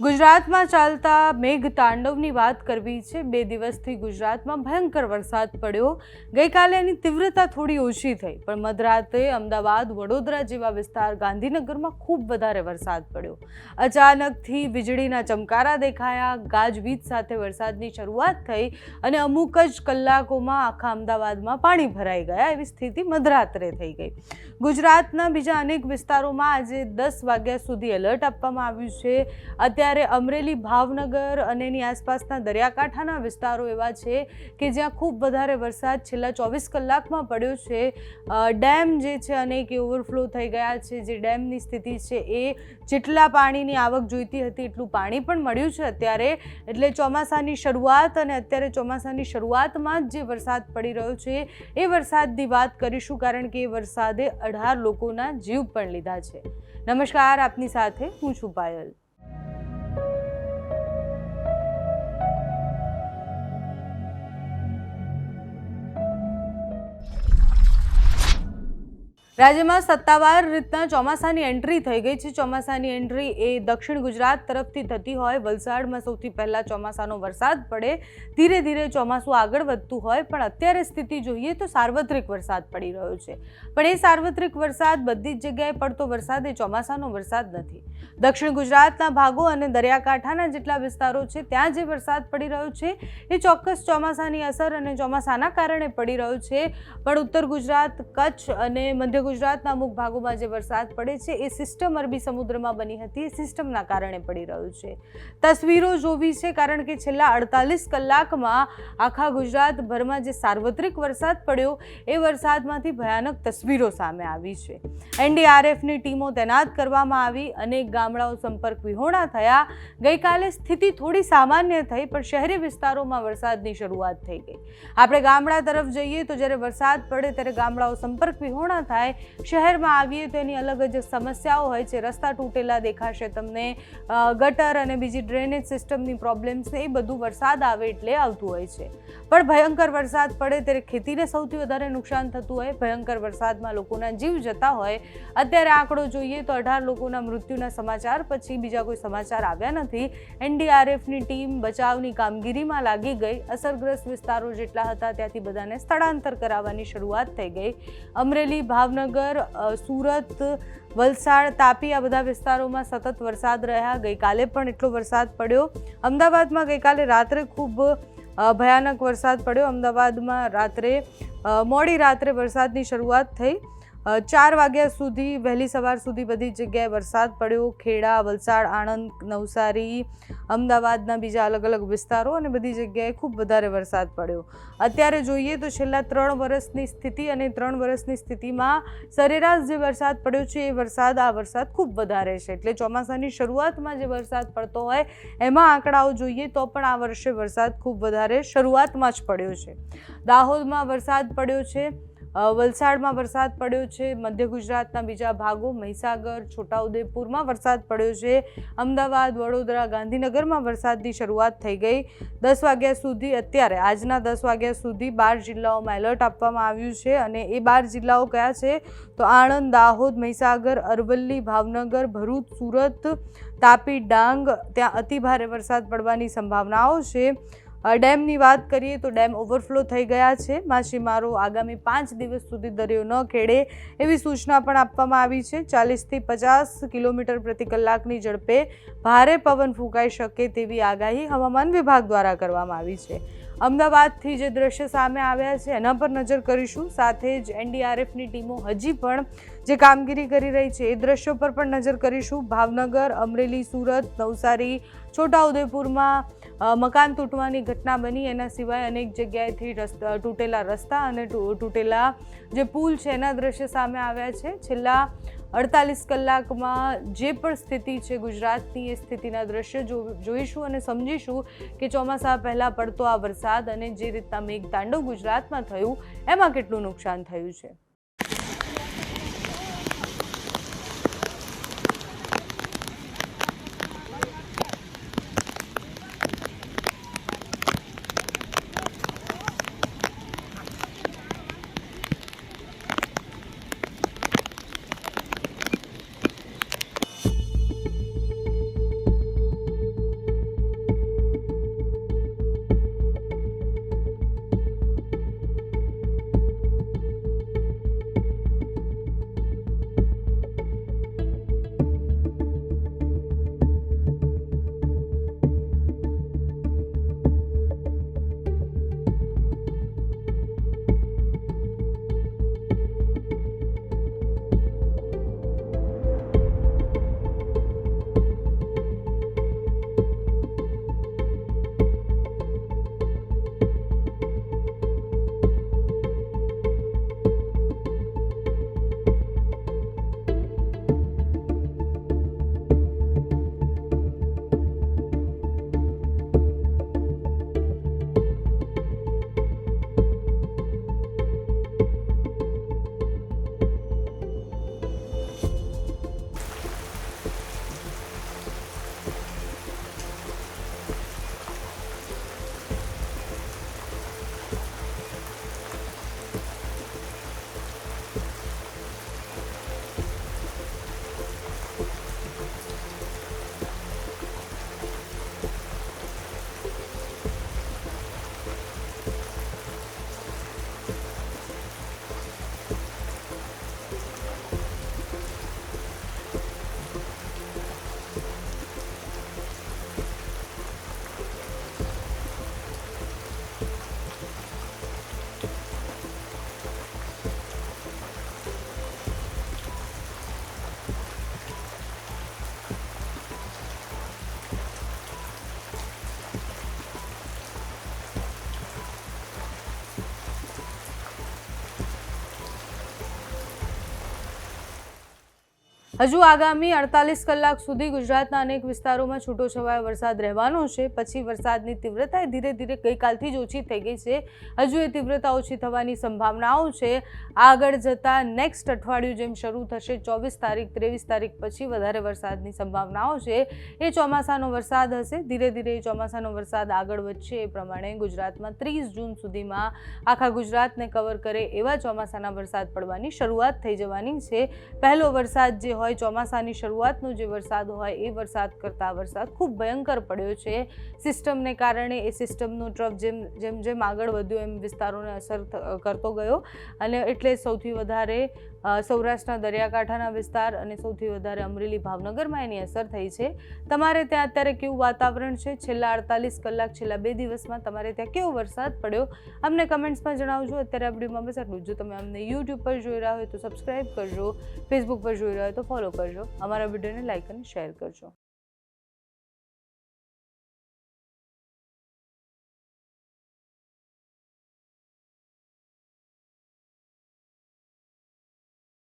ગુજરાતમાં ચાલતા મેઘ તાંડવની વાત કરવી છે. બે દિવસથી ગુજરાતમાં ભયંકર વરસાદ પડ્યો. ગઈકાલે એની તીવ્રતા થોડી ઓછી થઈ, પણ મધરાતે અમદાવાદ, વડોદરા જેવા વિસ્તાર ગાંધીનગરમાં ખૂબ વધારે વરસાદ પડ્યો. અચાનકથી વીજળીના ચમકારા દેખાયા, ગાજવીજ સાથે વરસાદની શરૂઆત થઈ અને અમુક જ કલાકોમાં આખા અમદાવાદમાં પાણી ભરાઈ ગયા એવી સ્થિતિ મધરાત્રે થઈ ગઈ. ગુજરાતના બીજા અનેક વિસ્તારોમાં આજે દસ વાગ્યા સુધી એલર્ટ આપવામાં આવ્યું છે. અત્યારે અમરેલી ભાવનગર અને એની આસપાસના દરિયાકાંઠાના વિસ્તારો એવા છે કે જ્યાં ખૂબ વધારે વરસાદ છેલ્લા ચોવીસ કલાકમાં પડ્યો છે. ડેમ જે છે અનેક ઓવરફ્લો થઈ ગયા છે. જે ડેમની સ્થિતિ છે એ જેટલા પાણીની આવક જોઈતી હતી એટલું પાણી પણ મળ્યું છે અત્યારે. એટલે ચોમાસાની શરૂઆત અને અત્યારે ચોમાસાની શરૂઆતમાં જ જે વરસાદ પડી રહ્યો છે એ વરસાદની વાત કરીશું કારણ કે એ વરસાદે અઢાર લોકોના જીવ પણ લીધા છે. નમસ્કાર, આપની સાથે હું છું પાયલ. રાજ્યમાં સત્તાવાર રીતના ચોમાસાની એન્ટ્રી થઈ ગઈ છે. ચોમાસાની એન્ટ્રી એ દક્ષિણ ગુજરાત તરફથી થતી હોય. વલસાડમાં સૌથી પહેલાં ચોમાસાનો વરસાદ પડે. ધીરે ધીરે ચોમાસું આગળ વધતું હોય. પણ અત્યારે સ્થિતિ જોઈએ તો સાર્વત્રિક વરસાદ પડી રહ્યો છે. પણ એ સાર્વત્રિક વરસાદ બધી જ જગ્યાએ પડતો વરસાદ, એ ચોમાસાનો વરસાદ નથી. દક્ષિણ ગુજરાતના ભાગો અને દરિયાકાંઠાના જેટલા વિસ્તારો છે, ત્યાં જે વરસાદ પડી રહ્યો છે, એ ચોક્કસ ચોમાસાની અસર અને ચોમાસાના કારણે પડી રહ્યો છે. પણ ઉત્તર ગુજરાત, કચ્છ અને મધ્ય ગુજરાતના અમુક ભાગોમાં જે વરસાદ પડે છે, એ સિસ્ટમ અરબી સમુદ્રમાં બની હતી. એ સિસ્ટમના કારણે પડી રહ્યું છે. તસવીરો જોવી છે, કારણ કે છેલ્લા અડતાલીસ કલાકમાં આખા ગુજરાતભરમાં જે સાર્વત્રિક વરસાદ પડ્યો, એ વરસાદમાંથી ભયાનક તસવીરો સામે આવી છે. એનડીઆરએફની ટીમો તૈનાત કરવામાં આવી, અનેક ગામડાઓ સંપર્ક વિહોણા થયા. ગઈકાલે સ્થિતિ થોડી સામાન્ય થઈ, પણ શહેરી વિસ્તારોમાં વરસાદની શરૂઆત થઈ ગઈ. આપણે ગામડા તરફ જઈએ તો જ્યારે વરસાદ પડે, ત્યારે ગામડાઓ સંપર્ક વિહોણા થાય શહેરમાં આવીએ તો એની અલગ જ સમસ્યાઓ હોય છે. રસ્તા તૂટેલા દેખાશે તમને. ગટર અને બીજી ડ્રેનેજ સિસ્ટમની પ્રોબ્લેમ્સ એ બધું વરસાદ આવે એટલે આવતું હોય છે. પણ ભયંકર વરસાદ પડે ત્યારે ખેતીને સૌથી વધારે નુકસાન થતું હોય. ભયંકર વરસાદમાં લોકોના જીવ જતા હોય. અત્યારે આંકડો જોઈએ તો અઢાર લોકોના મૃત્યુના સમાચાર, પછી બીજા કોઈ સમાચાર આવ્યા નથી. એનડીઆરએફની ટીમ બચાવની કામગીરીમાં લાગી ગઈ. અસરગ્રસ્ત વિસ્તારો જેટલા હતા ત્યાંથી બધાને સ્થળાંતર કરાવવાની શરૂઆત થઈ ગઈ. અમરેલી, ભાવનગર અ, સુરત વલસાડ તાપી આ બધા વિસ્તારોમાં સતત વરસાદ રહ્યા. ગઈકાલે પણ એટલો વરસાદ પડ્યો. અમદાવાદમાં ગઈકાલે રાત્રે ખૂબ ભયાનક વરસાદ પડ્યો. અમદાવાદમાં રાત્રે મોડી રાત્રે વરસાદની શરૂઆત થઈ. ચાર વાગ્યા સુધી, વહેલી સવાર સુધી બધી જગ્યાએ વરસાદ પડ્યો. ખેડા, વલસાડ, આણંદ, નવસારી, અમદાવાદના બીજા અલગ અલગ વિસ્તારો અને બધી જગ્યાએ ખૂબ વધારે વરસાદ પડ્યો. અત્યારે જોઈએ તો છેલ્લા ત્રણ વર્ષની સ્થિતિ અને ત્રણ વર્ષની સ્થિતિમાં સરેરાશ જે વરસાદ પડ્યો છે, એ વરસાદ, આ વરસાદ ખૂબ વધારે છે. એટલે ચોમાસાની શરૂઆતમાં જે વરસાદ પડતો હોય, એમાં આંકડાઓ જોઈએ તો પણ આ વર્ષે વરસાદ ખૂબ વધારે શરૂઆતમાં જ પડ્યો છે. દાહોદમાં વરસાદ પડ્યો છે. વલસાડમાં વરસાદ પડ્યો છે. મધ્ય ગુજરાતના બીજા ભાગો, મહીસાગર, છોટાઉદેપુરમાં વરસાદ પડ્યો છે. અમદાવાદ, વડોદરા, ગાંધીનગરમાં વરસાદની શરૂઆત થઈ ગઈ. દસ વાગ્યા સુધી, અત્યારે આજના દસ વાગ્યા સુધી બાર જિલ્લાઓમાં એલર્ટ આપવામાં આવ્યું છે અને એ બાર જિલ્લાઓ કયા છે? તો આણંદ, દાહોદ, મહીસાગર, અરવલ્લી, ભાવનગર, ભરૂચ, સુરત, તાપી, ડાંગ. ત્યાં અતિભારે વરસાદ પડવાની સંભાવનાઓ છે. ડેમની વાત કરીએ તો ડેમ ઓવરફ્લો થઈ ગયા છે. માછીમારો આગામી પાંચ દિવસ સુધી દરિયો ન ખેડે એવી સૂચના પણ આપવામાં આવી છે. ચાલીસથી પચાસ કિલોમીટર પ્રતિ કલાકની ઝડપે ભારે પવન ફૂંકાઈ શકે તેવી આગાહી હવામાન વિભાગ દ્વારા કરવામાં આવી છે. અમદાવાદથી જે દ્રશ્ય સામે આવ્યા છે એના પર નજર કરીશું. સાથે જ એનડીઆરએફની ટીમો હજી પણ જે કામગીરી કરી રહી છે, એ દ્રશ્યો પર પણ નજર કરીશું. ભાવનગર, અમરેલી, સુરત, નવસારી, છોટાઉદેપુરમાં મકાન તૂટવાની ઘટના બની. એના સિવાય અનેક જગ્યાએથી તૂટેલા રસ્તા અને તૂટેલા જે પુલ છે, એના દ્રશ્ય સામે આવ્યા છે. છેલ્લા અડતાલીસ કલાકમાં જે પણ સ્થિતિ છે, ગુજરાતની એ સ્થિતિના દ્રશ્ય જોઈશું અને સમજીશું કે ચોમાસા પહેલાં પડતો આ વરસાદ અને જે રીતના મેઘતાંડવ ગુજરાતમાં થયું, એમાં કેટલું નુકસાન થયું છે. હજુ આગામી અડતાલીસ કલાક સુધી ગુજરાતના અનેક વિસ્તારોમાં છૂટોછવાયો વરસાદ રહેવાનો છે. પછી વરસાદની તીવ્રતા એ ધીરે ધીરે ગઈકાલથી જ ઓછી થઈ ગઈ છે. હજુ એ તીવ્રતા ઓછી થવાની સંભાવનાઓ છે. આગળ જતાં નેક્સ્ટ અઠવાડિયું જેમ શરૂ થશે, ચોવીસ તારીખ, ત્રેવીસ તારીખ પછી વધારે વરસાદની સંભાવનાઓ છે. એ ચોમાસાનો વરસાદ હશે. ધીરે ધીરે એ ચોમાસાનો વરસાદ આગળ વધશે. એ પ્રમાણે ગુજરાતમાં ત્રીસ જૂન સુધીમાં આખા ગુજરાતને કવર કરે એવા ચોમાસાના વરસાદ પડવાની શરૂઆત થઈ જવાની છે. પહેલો વરસાદ જે હોય ચોમાસાની શરૂઆતનો જે વરસાદ હોય, એ વરસાદ કરતાં વરસાદ ખૂબ ભયંકર પડ્યો છે. સિસ્ટમને કારણે એ સિસ્ટમનો ટ્રફ જેમ જેમ જેમ આગળ વધ્યો, એમ વિસ્તારોને અસર કરતો ગયો. અને એટલે સૌથી વધારે સૌરાષ્ટ્રના દરિયાકાંઠાના વિસ્તાર અને સૌથી વધારે અમરેલી ભાવનગરમાં એની અસર થઈ છે. તમારે ત્યાં અત્યારે કેવું વાતાવરણ છે? છેલ્લા અડતાલીસ કલાક, છેલ્લા બે દિવસમાં તમારે ત્યાં કેવો વરસાદ પડ્યો? અમને કમેન્ટ્સમાં જણાવજો. અત્યારે વિડીયોમાં બસ આટલું જો. તમે અમને યુટ્યુબ પર જોઈ રહ્યા હોય તો સબસ્ક્રાઈબ કરજો ફેસબુક પર જોઈ રહ્યા હોય તો ફોલો કરજો. અમારા વિડીયોને લાઈક અને શેર કરજો.